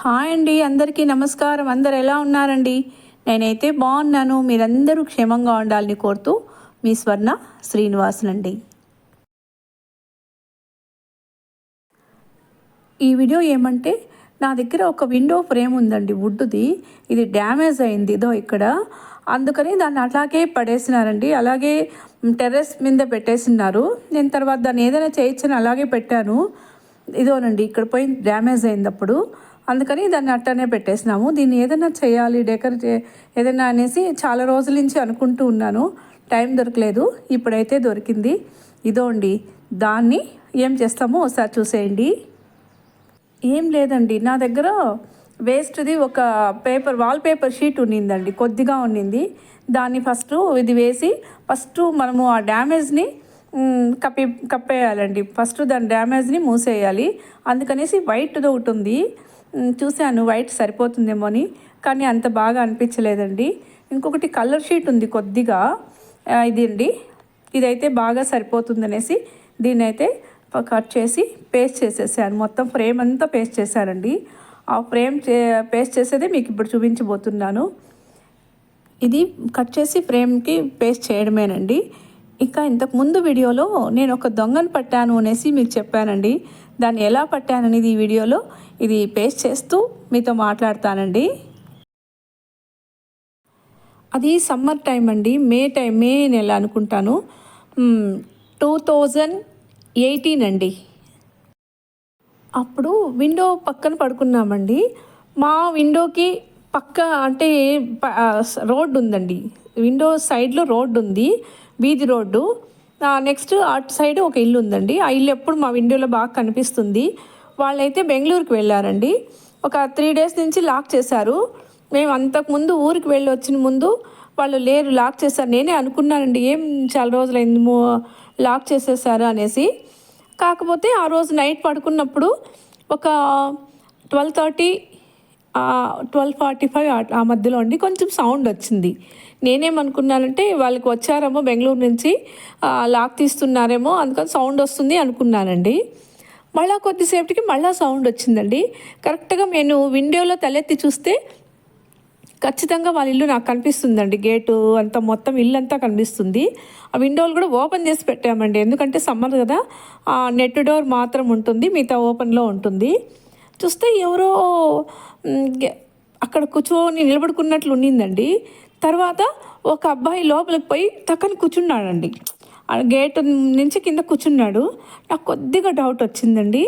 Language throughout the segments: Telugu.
హాయ్ అండి అందరికీ నమస్కారం. అందరు ఎలా ఉన్నారండి? నేనైతే బాగున్నాను. మీరందరూ క్షేమంగా ఉండాలని కోరుతూ మీ స్వర్ణ శ్రీనివాసునండి ఈ వీడియో ఏమంటే నా దగ్గర ఒక విండో ఫ్రేమ్ ఉందండి వుడ్ది. ఇది డ్యామేజ్ అయింది ఇదో ఇక్కడ. అందుకని దాన్ని అలాగే పడేసినారండి. అలాగే టెర్రస్ మీద పెట్టేసినారు నేను తర్వాత దాన్ని ఏదైనా చేయొచ్చని అలాగే పెట్టాను. ఇదోనండి ఇక్కడ పోయి డ్యామేజ్ అయింది అప్పుడు. అందుకని దాన్ని అట్టనే పెట్టేసినాము. దీన్ని ఏదైనా చేయాలి డెకరేట్ ఏదైనా అనేసి చాలా రోజుల నుంచి అనుకుంటూ ఉన్నాను. టైం దొరకలేదు. ఇప్పుడైతే దొరికింది. ఇదో అండి దాన్ని ఏం చేస్తామో ఒకసారి చూసేయండి. ఏం లేదండి. నా దగ్గర వేస్ట్ది ఒక పేపర్ వాల్ పేపర్ షీట్ ఉన్నిందండి. కొద్దిగా ఉన్నింది. దాన్ని ఫస్ట్ ఇది వేసి ఫస్ట్ మనము ఆ డ్యామేజ్ని కప్పి కప్పేయాలండి. ఫస్ట్ దాని డ్యామేజ్ని మూసేయాలి. అందుకనేసి వైట్ది ఒకటి ఉంది. చూశాను వైట్ సరిపోతుందేమో అని కానీ అంత బాగా అనిపించలేదండి. ఇంకొకటి కలర్ షీట్ ఉంది కొద్దిగా. ఇది అండి ఇదైతే బాగా సరిపోతుందనేసి దీన్ని అయితే కట్ చేసి పేస్ట్ చేసేసాను. మొత్తం ఫ్రేమ్ అంతా పేస్ట్ చేశానండి ఆ ఫ్రేమ్ చే పేస్ట్ చేసేదే మీకు ఇప్పుడు చూపించబోతున్నాను. ఇది కట్ చేసి ఫ్రేమ్కి పేస్ట్ చేయడమేనండి. ఇంకా ఇంతకు ముందు వీడియోలో నేను ఒక దొంగను పట్టాను అనేసి మీకు చెప్పానండి. దాన్ని ఎలా పట్టాననేది ఈ వీడియోలో ఇది పేస్ట్ చేస్తూ మీతో మాట్లాడతానండి. అది సమ్మర్ టైం అండి. మే టైం మే నెల అనుకుంటాను. టూ థౌజండ్ ఎయిటీన్ అండి. అప్పుడు విండో పక్కన పడుకున్నామండి. మా విండోకి పక్క అంటే రోడ్డు ఉందండి. విండో సైడ్లో రోడ్డు ఉంది. వీధి రోడ్డు. నెక్స్ట్ అటు సైడ్ ఒక ఇల్లు ఉందండి. ఆ ఇల్లు ఎప్పుడు మా విండోలో బాగా కనిపిస్తుంది. వాళ్ళైతే బెంగళూరుకి వెళ్ళారండి. ఒక త్రీ డేస్ నుంచి లాక్ చేశారు. మేము అంతకుముందు ఊరికి వెళ్ళి వచ్చిన ముందు వాళ్ళు లేరు లాక్ చేశారు. నేనే అనుకున్నానండి ఏం చాలా రోజులైంది లాక్ చేసేసారు అనేసి. కాకపోతే ఆ రోజు నైట్ పడుకున్నప్పుడు ఒక twelve thirty twelve forty five ఆ మధ్యలో అండి కొంచెం సౌండ్ వచ్చింది. నేనేమనుకున్నానంటే వాళ్ళకి వచ్చారేమో బెంగళూరు నుంచి లాక్ తీస్తున్నారేమో అందుకని సౌండ్ వస్తుంది అనుకున్నానండి. మళ్ళా కొద్దిసేపటికి మళ్ళా సౌండ్ వచ్చిందండి. కరెక్ట్గా నేను విండోలో తలెత్తి చూస్తే ఖచ్చితంగా వాళ్ళ ఇల్లు నాకు కనిపిస్తుందండి. గేటు అంతా మొత్తం ఇల్లు అంతా కనిపిస్తుంది. ఆ విండోలు కూడా ఓపెన్ చేసి పెట్టామండి. ఎందుకంటే సమ్మర్ కదా ఆ నెట్ డోర్ మాత్రం ఉంటుంది మిగతా ఓపెన్లో ఉంటుంది. చూస్తే ఎవరో అక్కడ కూర్చొని నిలబడుకున్నట్లు ఉన్నిందండి. తర్వాత ఒక అబ్బాయి లోపలికి పోయి తక్కని కూర్చున్నాడండి. ఆ గేట్ నుంచి కింద కూర్చున్నాడు. నాకు కొద్దిగా డౌట్ వచ్చిందండి.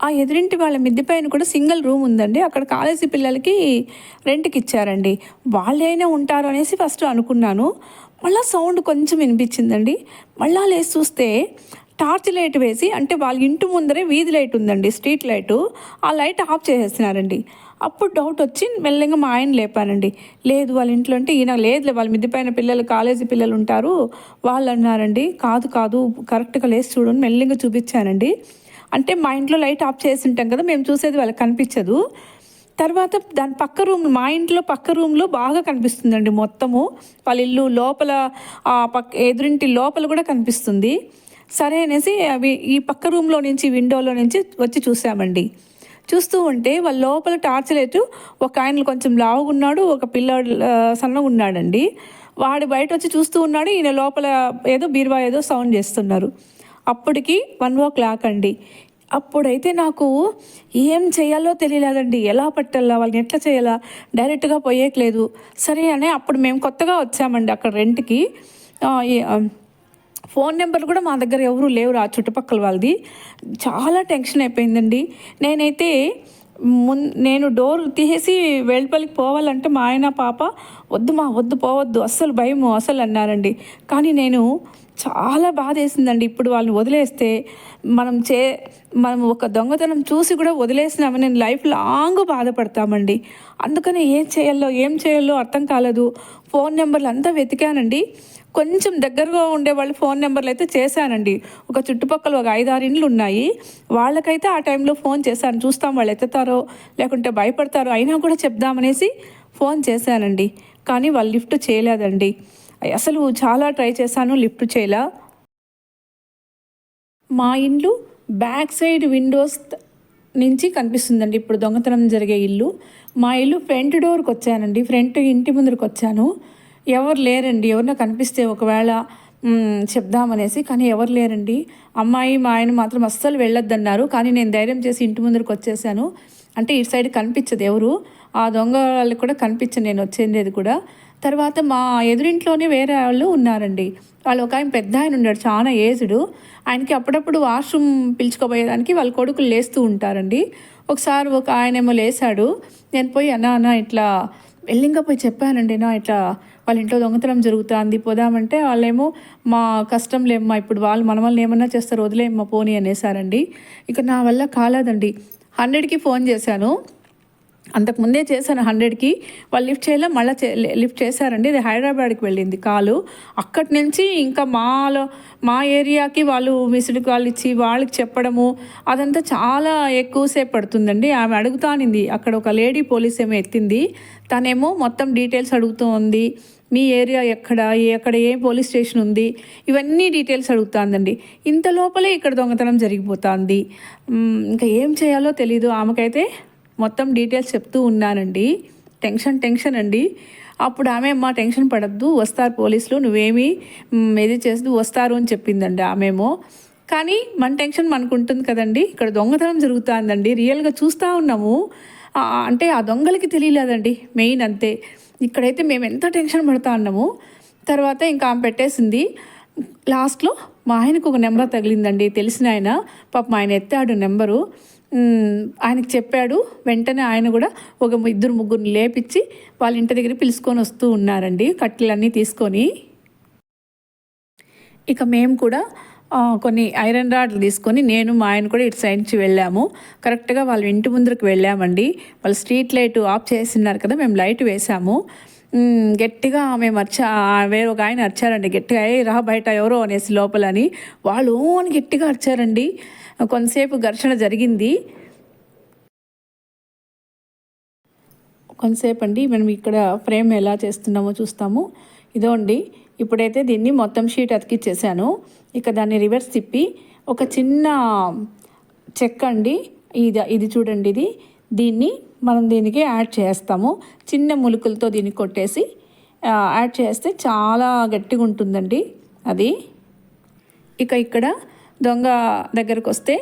ఆ ఎదురింటి వాళ్ళ మిద్దె పైన కూడా సింగిల్ రూమ్ ఉందండి. అక్కడ కాలేజీ పిల్లలకి రెంట్కి ఇచ్చారండి. వాళ్ళైనా ఉంటారు అనేసి ఫస్ట్ అనుకున్నాను. మళ్ళీ సౌండ్ కొంచెం వినిపించిందండి. మళ్ళా లేచి చూస్తే టార్చ్ లైట్ వేసి అంటే వాళ్ళ ఇంటి ముందరే వీధి లైట్ ఉందండి స్ట్రీట్ లైటు. ఆ లైట్ ఆఫ్ చేసేసినారండి అప్పుడు డౌట్ వచ్చి మెల్లగా మా ఆయన లేపానండి లేదు వాళ్ళ ఇంట్లో అంటే ఈయన లేదులే వాళ్ళ మిద్దిపైన పిల్లలు కాలేజీ పిల్లలు ఉంటారు. వాళ్ళు అన్నారండి కాదు కాదు కరెక్ట్గా లేచి చూడని మెల్లగా చూపించానండి. అంటే మా ఇంట్లో లైట్ ఆఫ్ చేసి ఉంటాం కదా మేము చూసేది వాళ్ళకి కనిపించదు. తర్వాత దాని పక్క రూమ్ మా ఇంట్లో పక్క రూమ్లో బాగా కనిపిస్తుందండి మొత్తము. వాళ్ళ ఇల్లు లోపల పక్క ఎదురింటి లోపల కూడా కనిపిస్తుంది. సరే అనేసి అవి ఈ పక్క రూమ్లో నుంచి విండోలో నుంచి వచ్చి చూసామండి. చూస్తూ ఉంటే వాళ్ళ లోపల టార్చ్ లైట్ ఒక ఆయన కొంచెం లావుగా ఉన్నాడు ఒక పిల్లాడు సన్నగా ఉన్నాడండి. వాడు బయట వచ్చి చూస్తూ ఉన్నాడు ఈయన లోపల ఏదో బీరువా ఏదో సౌండ్ చేస్తున్నారు. అప్పటికి వన్ ఓ క్లాక్ అండి. అప్పుడైతే నాకు ఏం చేయాలో తెలియలేదండి. ఎలా పట్టాలా వాళ్ళని ఎట్లా చేయాలా డైరెక్ట్గా పోయేయట్లేదు సరే అని అప్పుడు మేము కొత్తగా వచ్చామండి అక్కడ రెంట్కి. ఫోన్ నెంబర్ కూడా మా దగ్గర ఎవరు లేవు ఆ చుట్టుపక్కల వాళ్ళది. చాలా టెన్షన్ అయిపోయిందండి. నేనైతే మున్ నేను డోర్ తీసేసి వెళ్ళిపల్లికి పోవాలంటే మా ఆయన పాప వద్దు మా వద్దు పోవద్దు అస్సలు భయము అసలు అన్నారండి. కానీ నేను చాలా బాధ వేసిందండి ఇప్పుడు వాళ్ళని వదిలేస్తే మనం చే మనం ఒక దొంగతనం చూసి కూడా వదిలేసినామని నేను లైఫ్ లాంగ్ బాధపడతామండి. అందుకని ఏం చేయాలో ఏం చేయాలో అర్థం కాలేదు. ఫోన్ నెంబర్లు అంతా వెతికానండి. కొంచెం దగ్గరగా ఉండే వాళ్ళ ఫోన్ నెంబర్లు అయితే చేశానండి. ఒక చుట్టుపక్కల ఒక ఐదారు ఇండ్లు ఉన్నాయి. వాళ్ళకైతే ఆ టైంలో ఫోన్ చేశాను. చూస్తాం వాళ్ళు ఎత్తుతారో లేకుంటే భయపడతారో అయినా కూడా చెప్దామనేసి ఫోన్ చేశానండి. కానీ వాళ్ళు లిఫ్ట్ చేయలేదండి. అసలు చాలా ట్రై చేశాను లిఫ్ట్ చేయలే. మా ఇండ్లు బ్యాక్ సైడ్ విండోస్ నుంచి కనిపిస్తుందండి. ఇప్పుడు దొంగతనం జరిగే ఇల్లు. మా ఇల్లు ఫ్రంట్ డోర్కి వచ్చానండి ఫ్రంట్ ఇంటి ముందరికి వచ్చాను ఎవరు లేరండి ఎవరినో కనిపిస్తే ఒకవేళ చెప్దామనేసి కానీ ఎవరు లేరండి. అమ్మాయి మా ఆయన మాత్రం అస్సలు వెళ్ళొద్దన్నారు. కానీ నేను ధైర్యం చేసి ఇంటి ముందరికి వచ్చేసాను. అంటే ఇటు సైడ్ కనిపించదు ఎవరు. ఆ దొంగ వాళ్ళకి కూడా కనిపించను నేను వచ్చేది కూడా. తర్వాత మా ఎదురింట్లోనే వేరే వాళ్ళు ఉన్నారండి. వాళ్ళు ఒక ఆయన పెద్ద ఆయన ఉన్నాడు చాలా ఏజ్డు. ఆయనకి అప్పుడప్పుడు వాష్రూమ్ పిలుచుకోబోయేదానికి వాళ్ళ కొడుకులు లేస్తూ ఉంటారండి. ఒకసారి ఒక ఆయన ఏమో లేసాడు నేను పోయి అన్నా అన్న ఇట్లా వెళ్ళింగా పోయి చెప్పానండి నా ఇట్లా వాళ్ళ ఇంట్లో దొంగతనం జరుగుతుంది పోదామంటే వాళ్ళేమో మా కష్టం లేమ్మా ఇప్పుడు వాళ్ళు మన వల్ల ఏమన్నా చేస్తారు వదిలేమ్మా పోనీ అనేసారండి. ఇక నా వల్ల కాలేదండి. హండ్రెడ్కి ఫోన్ చేశాను. అంతకుముందే చేశాను హండ్రెడ్కి. వాళ్ళు లిఫ్ట్ చేయలే మళ్ళీ లిఫ్ట్ చేశారండి. ఇది హైదరాబాద్కి వెళ్ళింది కాలు. అక్కడి నుంచి ఇంకా మాలో మా ఏరియాకి వాళ్ళు మిస్డ్ కాల్ ఇచ్చి వాళ్ళకి చెప్పడము అదంతా చాలా ఎక్కువసేపు పడుతుందండి. ఆమె అడుగుతానింది అక్కడ ఒక లేడీ పోలీస్ ఏమో ఎత్తింది. తనేమో మొత్తం డీటెయిల్స్ అడుగుతూ ఉంది. మీ ఏరియా ఎక్కడ? ఎక్కడ ఏ పోలీస్ స్టేషన్ ఉంది? ఇవన్నీ డీటెయిల్స్ అడుగుతుందండి ఇంత లోపలే ఇక్కడ దొంగతనం జరిగిపోతుంది. ఇంకా ఏం చేయాలో తెలీదు. ఆమెకైతే మొత్తం డీటెయిల్స్ చెప్తూ ఉన్నానండి. టెన్షన్ టెన్షన్ అండి. అప్పుడు ఆమె అమ్మ టెన్షన్ పడద్దు వస్తారు పోలీసులు నువ్వేమి మ్, ఇది చేస్తూ వస్తారు అని చెప్పిందండి ఆమెమో. కానీ మన టెన్షన్ మనకు ఉంటుంది కదండి. ఇక్కడ దొంగతనం జరుగుతుందండి. రియల్గా చూస్తూ ఉన్నాము. అంటే ఆ దొంగలకి తెలియలేదండి. మెయిన్ అంతే. ఇక్కడైతే మేము ఎంత టెన్షన్ పడతా ఉన్నాము. తర్వాత ఇంకా ఆమె పెట్టేసింది. లాస్ట్లో మా ఆయనకు ఒక నెంబర్ తగిలిందండి. తెలిసిన ఆయన. పాపం ఆయన ఎత్తాడు నెంబరు. ఆయనకి చెప్పాడు. వెంటనే ఆయన కూడా ఒక ఇద్దరు ముగ్గురిని లేపించి వాళ్ళ ఇంటి దగ్గర పిలుచుకొని వస్తూ ఉన్నారండి. కట్టెలన్నీ తీసుకొని. ఇక మేము కూడా కొన్ని ఐరన్ రాడ్లు తీసుకొని నేను మా ఆయన కూడా ఇటు సైడ్ నుంచి వెళ్ళాము. కరెక్ట్గా వాళ్ళ ఇంటి ముందరకు వెళ్ళామండి. వాళ్ళు స్ట్రీట్ లైట్ ఆఫ్ చేసినారు కదా మేము లైట్ వేసాము గట్టిగా మేము అర్చా వేరే ఒక ఆయన అరిచారండి గట్టిగా ఏ రా బయట ఎవరో అనేసి లోపలని. వాళ్ళు అని గట్టిగా అరిచారండి. కొంతసేపు ఘర్షణ జరిగింది. కొంతసేపు అండి మనం ఇక్కడ ఫ్రేమ్ ఎలా చేస్తున్నామో చూస్తాము. ఇదో అండి ఇప్పుడైతే దీన్ని మొత్తం షీట్ అతికిచ్చేసాను. ఇక దాన్ని రివర్స్ తిప్పి ఒక చిన్న చెక్క అండి ఇది ఇది చూడండి ఇది. దీన్ని మనం దీనికి యాడ్ చేస్తాము. చిన్న ములుకులతో దీన్ని కొట్టేసి యాడ్ చేస్తే చాలా గట్టిగా ఉంటుందండి అది. ఇక ఇక్కడ దొంగ దగ్గరకు వస్తే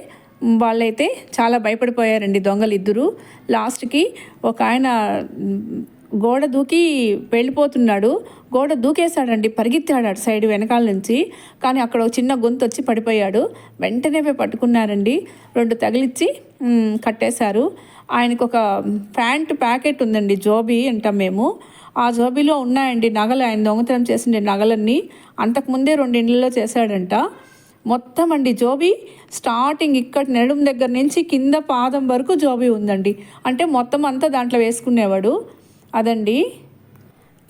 వాళ్ళైతే చాలా భయపడిపోయారండి దొంగలు ఇద్దరు లాస్ట్కి ఒక ఆయన గోడ దూకి వెళ్ళిపోతున్నాడు. గోడ దూకేశాడండి పరిగెత్తాడు అటు సైడ్ వెనకాల నుంచి. కానీ అక్కడ ఒక చిన్న గొంతు వచ్చి పడిపోయాడు. వెంటనే పట్టుకున్నారండి. రెండు తగిలిచ్చి కట్టేశారు. ఆయనకు ఒక ప్యాంట్ ప్యాకెట్ ఉందండి జోబీ అంటాం మేము. ఆ జోబీలో ఉన్నాయండి నగలు. ఆయన దొంగతనం చేసిండే నగలన్నీ. అంతకుముందే రెండు ఇండ్లలో చేశాడంట. మొత్తం అండి జోబీ. స్టార్టింగ్ ఇక్కడ నడుం దగ్గర నుంచి కింద పాదం వరకు జోబీ ఉందండి. అంటే మొత్తం అంతా దాంట్లో వేసుకునేవాడు. అదండి.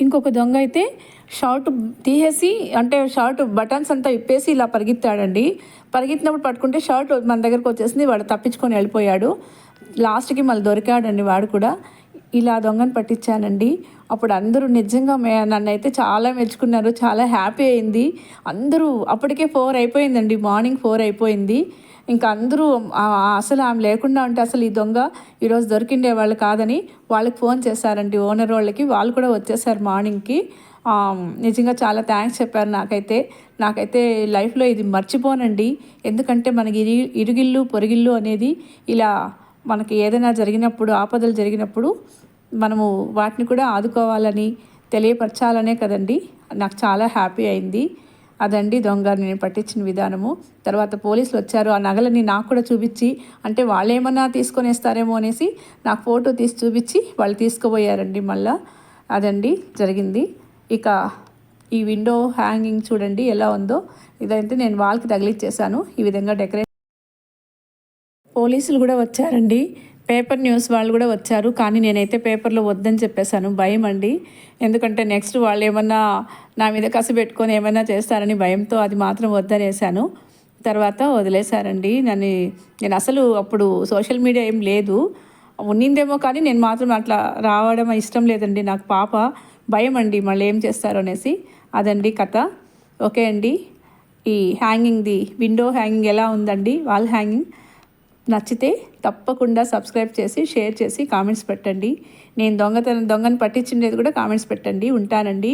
ఇంకొక దొంగ అయితే షర్ట్ తీసేసి అంటే షర్ట్ బటన్స్ అంతా ఇప్పేసి ఇలా పరిగెత్తాడండి. పరిగెత్తినప్పుడు పట్టుకుంటే షర్ట్ మన దగ్గరకు వచ్చేసింది. వాడు తప్పించుకొని వెళ్ళిపోయాడు. లాస్ట్కి మళ్ళీ దొరికాడండి వాడు కూడా. ఇలా దొంగను పట్టించానండి. అప్పుడు అందరూ నిజంగా మే నన్ను అయితే చాలా మెచ్చుకున్నారు చాలా హ్యాపీ అయింది. అందరూ అప్పటికే ఫోర్ అయిపోయిందండి మార్నింగ్ ఫోర్ అయిపోయింది. ఇంకా అందరూ అసలు ఆమె లేకుండా ఉంటే అసలు ఈ దొంగ ఈరోజు దొరికిండే వాళ్ళు కాదని వాళ్ళకి ఫోన్ చేశారండి. ఓనర్ వాళ్ళకి వాళ్ళు కూడా వచ్చేసారు మార్నింగ్కి. నిజంగా చాలా థ్యాంక్స్ చెప్పారు నాకైతే. నాకైతే లైఫ్లో ఇది మర్చిపోనండి. ఎందుకంటే మనకి ఇరి ఇరుగిల్లు పొరుగిల్లు అనేది ఇలా మనకి ఏదైనా జరిగినప్పుడు ఆపదలు జరిగినప్పుడు మనము వాటిని కూడా ఆదుకోవాలని తెలియపరచాలనే కదండి. నాకు చాలా హ్యాపీ అయింది. అదండి దొంగ నేను పట్టించిన విధానము. తర్వాత పోలీసులు వచ్చారు. ఆ నగలని నాకు కూడా చూపించి అంటే వాళ్ళు ఏమన్నా తీసుకొని అనేసి నాకు ఫోటో తీసి చూపించి వాళ్ళు తీసుకుపోయారండి మళ్ళా. అదండి జరిగింది. ఇక ఈ విండో హ్యాంగింగ్ చూడండి ఎలా ఉందో. ఇదైతే నేను వాల్కి తగిలిచ్చేసాను. ఈ విధంగా డెకరేట్ పోలీసులు కూడా వచ్చారండి. పేపర్ న్యూస్ వాళ్ళు కూడా వచ్చారు. కానీ నేనైతే పేపర్లో వద్దని చెప్పేశాను. భయం అండి. ఎందుకంటే నెక్స్ట్ వాళ్ళు ఏమన్నా నా మీద కసి పెట్టుకొని ఏమైనా చేస్తారని భయంతో అది మాత్రం వద్దనేసాను తర్వాత వదిలేశారండి. నన్ను నేను అసలు అప్పుడు సోషల్ మీడియా ఏం లేదు. ఉన్నిందేమో కానీ నేను మాత్రం అట్లా రావడం ఇష్టం లేదండి. నాకు పాప భయం అండి మళ్ళీ ఏం చేస్తారో అనేసి. అదండి కథ. ఓకే అండి. ఈ హ్యాంగింగ్ది విండో హ్యాంగింగ్ ఎలా ఉందండి? Wall hanging. నచ్చితే తప్పకుండా సబ్స్క్రైబ్ చేసి షేర్ చేసి కామెంట్స్ పెట్టండి. నేను దొంగతనం దొంగని పట్టించిండేది కూడా కామెంట్స్ పెట్టండి. ఉంటానండి.